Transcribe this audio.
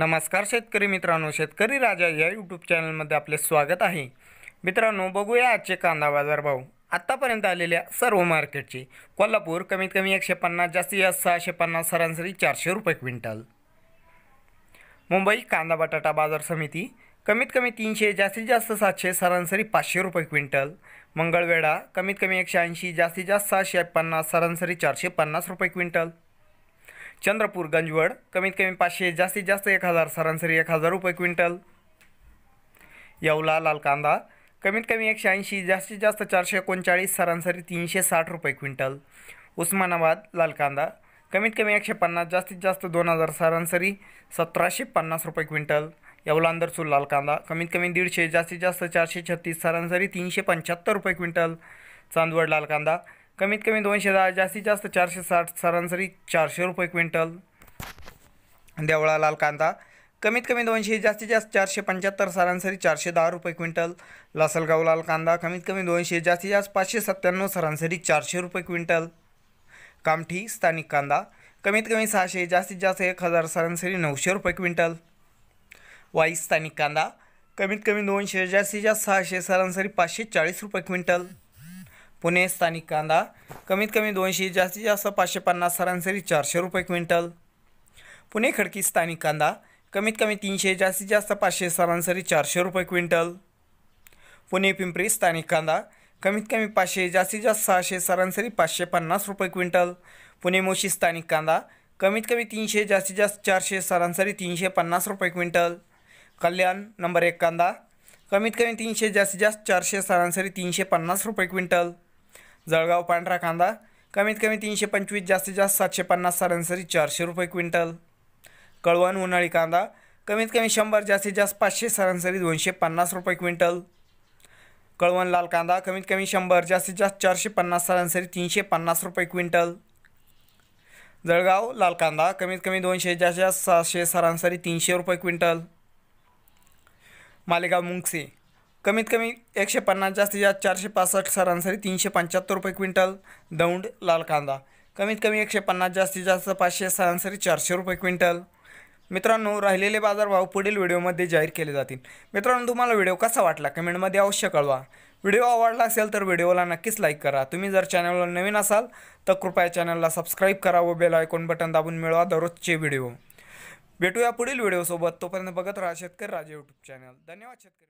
नमस्कार शेतकरी मित्रांनो शेतकरी राजा या यूट्यूब चॅनलमध्ये आपले स्वागत आहे. मित्रांनो बघूया आजचे कांदा बाजार भाव. आत्तापर्यंत आलेल्या सर्व मार्केटचे कोल्हापूर कमीत कमी एकशे पन्नास जास्तीत जास्त सहाशे पन्नास सरासरी चारशे रुपये क्विंटल. मुंबई कांदा बटाटा बाजार समिती कमीत कमी तीनशे जास्तीत जास्त सातशे सरासरी पाचशे रुपये क्विंटल. मंगळवेढा कमीत कमी एकशे ऐंशी जास्तीत जास्त सहाशे पन्नास सरासरी चारशे पन्नास रुपये क्विंटल. चंद्रपूर गंजवड. कमीत कमी पाचशे जास्तीत जास्त एक हजार सरासरी एक हजार रुपये क्विंटल. येवला लाल कांदा. कमीत कमी एकशे ऐंशी जास्तीत जास्त चारशे एकोणचाळीस सरासरी तीनशे साठ रुपये क्विंटल. उस्मानाबाद लाल कांदा. कमीत कमी एकशे पन्नास जास्तीत जास्त दोन हजार सरासरी सतराशे पन्नास रुपये क्विंटल. येवलांदरसूर लाल कांदा. कमीत कमी दीडशे जास्तीत जास्त चारशे छत्तीस सरासरी तीनशे पंच्याहत्तर रुपये क्विंटल. चांदवड लाल कांदा. कमीत कमी दोनशे दहा जास्तीत जास्त चारशे साठ सरासरी चारशे रुपये क्विंटल. देवळा लाल कांदा कमीत कमी दोनशे जास्तीत जास्त चारशे पंच्याहत्तर सरासरी चारशे दहा रुपये क्विंटल. लासलगाव लाल कांदा कमीत कमी दोनशे जास्तीत जास्त पाचशे सत्त्याण्णव सरासरी चारशे रुपये क्विंटल. कामठी स्थानिक कांदा कमीत कमी सहाशे जास्तीत जास्त एक हजार सरासरी नऊशे रुपये क्विंटल. वाई स्थानिक कांदा कमीत कमी दोनशे जास्तीत जास्त सहाशे सरासरी पाचशे चाळीस रुपये क्विंटल. पुणे स्थानिक कांदा. कमीत कमी दोनशे, जास्तीत जास्त पाचशे पन्नास सरासरी चारशे रुपये क्विंटल. पुणे खडकी स्थानिक कांदा. कमीत कमी तीनशे, जास्तीत जास्त पाचशे सरासरी चारशे रुपये क्विंटल. पुणे पिंपरी स्थानिक कांदा. कमीत कमी पाचशे, जास्तीत जास्त सहाशे सरासरी पाचशे पन्नास रुपये क्विंटल. पुणे मोशी स्थानिक कांदा. कमीत कमी तीनशे, जास्तीत जास्त चारशे सरासरी तीनशे पन्नास रुपये क्विंटल. कल्याण नंबर एक कांदा. कमीत कमी तीनशे, जास्तीत जास्त चारशे सरासरी तीनशे पन्नास रुपये क्विंटल. जळगाव पांढरा कांदा कमीत कमी तीनशे पंचवीस जास्तीत जास्त सातशे पन्नास सरासरी चारशे रुपये क्विंटल. कळवण उन्हाळी कांदा कमीत कमी शंभर जास्तीत जास्त पाचशे सरासरी दोनशे पन्नास रुपये क्विंटल. कळवण लाल कांदा कमीत कमी शंभर जास्तीत जास्त चारशे पन्नास सरासरी तीनशे पन्नास रुपये क्विंटल. जळगाव लाल कांदा कमीत कमी दोनशे जास्तीत जास्त सहाशे सरासरी तीनशे रुपये क्विंटल. मालेगाव मुंगसे कमीत कमी एकशे पन्नास जास्तीत जास्त चारशे पासष्ट सरासरी तीनशे पंच्याहत्तर रुपये क्विंटल. दौंड लाल कांदा. कमीत कमी एकशे पन्नास जास्तीत जास्त पाचशे सरासरी चारशे रुपये क्विंटल. मित्रांनो राहिलेले बाजारभाव पुढील व्हिडिओमध्ये जाहीर केले जातील. मित्रांनो तुम्हाला व्हिडिओ कसा वाटला कमेंटमध्ये अवश्य कळवा. व्हिडिओ आवडला असेल तर व्हिडिओला नक्कीच लाईक करा. तुम्ही जर चॅनलवर नवीन असाल तर कृपया चॅनलला सबस्क्राईब करा व बेल आयकॉन बटन दाबून मिळवा दररोजचे व्हिडिओ. भेटूया पुढील व्हिडिओसोबत. तोपर्यंत बघत राहा शेतकरी राजे यूट्यूब चॅनल धन्यवाद शेतकरी.